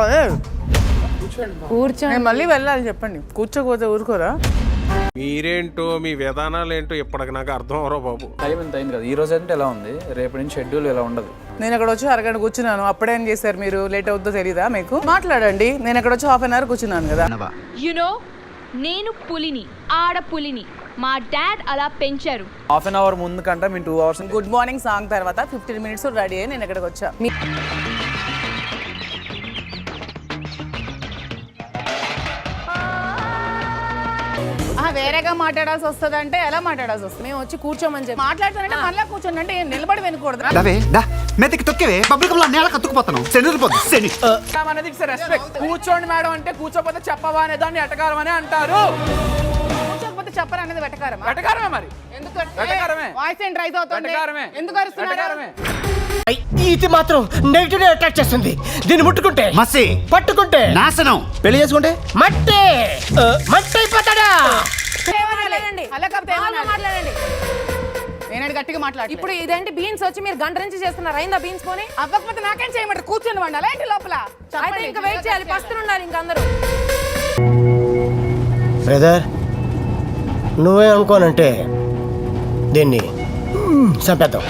పర్లేదు కూర్చో నేను మళ్ళీ వెళ్ళాలి చెప్పండి. కూర్చోకపోతే ఊరుకోరా? మీరేంటో మీ విధానాలు ఏంటో ఇప్పటికి నాకు అర్థం అవరో బాబు. టైం ఎంత అయింది కదా? ఈ రోజు అంటే ఎలా ఉంది? రేపటి నుంచి షెడ్యూల్ ఇలా ఉండదు? నేను అక్కడ వచ్చి అరగంట కూర్చున్నాను. అప్పుడేం చేశారు మీరు? లేట్ అవుతుందో తెలీదా మీకు? మాట్లాడండి. నేను అక్కడ వచ్చి హాఫ్ అన్ అవర్ కూర్చున్నాను కదా. యునో నేను పులిని ఆడ పులిని. మా డాడ్ అలా పెంచారు. హాఫ్ అన్ అవర్ ముందు కంటే మేము two hours good morning song తర్వాత ఫిఫ్టీన్ మినిట్స్ రెడీ అయ్యి నేను ఇక్కడికి వచ్చా. వేరేగా మాట్లాడాల్సి వస్తుంది అంటే ఎలా మాట్లాడాల్సి వస్తుంది? మేము వచ్చి కూర్చోమని చెప్పి. మాట్లాడుతానంటే మళ్ళీ కూర్చోండి అంటే ఏం నిలబడి వినకూడదు. దావే దా. మెతికి తొక్కేవే పబ్లిక్లో నేల కత్తుకుపోతాను శని పోద్దు శని. అనేది రెస్పెక్ట్ కూర్చోండి మేడం అంటే కూర్చోపోతే చెప్పవా అనే దాన్ని ఎటకారం అని అంటారు. కూర్చోకపోతే చెప్పరు అనేది వెటకారమా? ఎటకారమే మరి. ఎందుకు వెటకారమే. వాయిస్ ఏంటి రైజ్ అవుతుంది? వెటకారమే. ఎందుకు అరుస్తున్నారు వెటకారమే. ఇది మాత్రం నెగిటివ్ అట్రాక్ట్ చేస్తుంది. దీన్ని ముట్టుకుంటే మసి. పట్టుకుంటే. నాశనం. పెళ్ళి చేసుకుంటే మట్టి. ఆ, మట్టి అయిపోతాడా అలా కాకపోతే? మాట్లాడండి. నేను గట్టిగా మాట్లాడు ఇప్పుడు ఇదేంటి? బీన్స్ వచ్చి మీరు గంట నుంచి చేస్తున్నారు. అయిందా బీన్స్ కొని? అవ్వకపోతే నాకేం చేయమంటారు? కూర్చొని వండాలా? ఏంటి లోపల? అయితే చెప్పండి. ఇంకా వెయిట్ చేయాలి. పస్తులు ఉండాలి ఇంక అందరూ. బ్రదర్ నువ్వే అనుకోనంటే దీన్ని చంపేద్దాం.